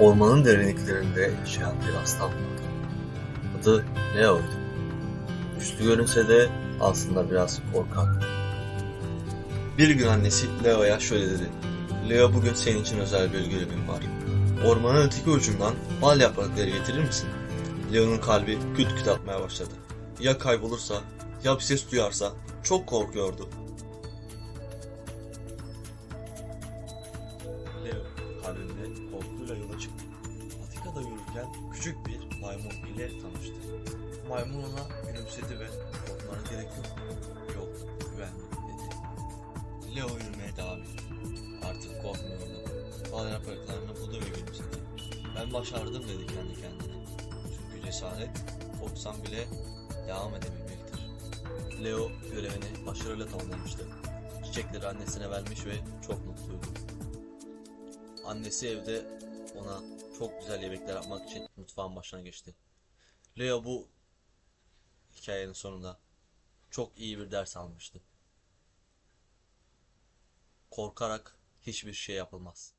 ormanın derinliklerinde yaşayan bir aslan vardı. Adı Leo'ydu. Güçlü görünse de aslında biraz korkak. Bir gün annesi Leo'ya şöyle dedi. Leo bugün senin için özel bir görevim var. Ormanın öteki ucundan bal yaprakları getirir misin? Leo'nun kalbi küt küt atmaya başladı. Ya kaybolursa, ya bir ses duyarsa çok korkuyordu. Leo kalbinde korkuyla yola çıktı. Patikada yürürken küçük bir maymun ile tanıştı. Maymun ona gülümsedi ve korkmana gerek yok. Yok, güvenli dedi. Leo yürümeye devam etti. Artık korkmuyordu. Bal yapraklarını buldu ve gülümsedi. Ben başardım dedi kendi kendine. Çünkü cesaret korksam bile devam edebilmektir. Leo görevini başarıyla tamamlamıştı. Çiçekleri annesine vermiş ve çok mutluydu. Annesi evde ona çok güzel yemekler yapmak için mutfağın başına geçti. Leo bu hikayenin sonunda çok iyi bir ders almıştı. Korkarak hiçbir şey yapılmaz.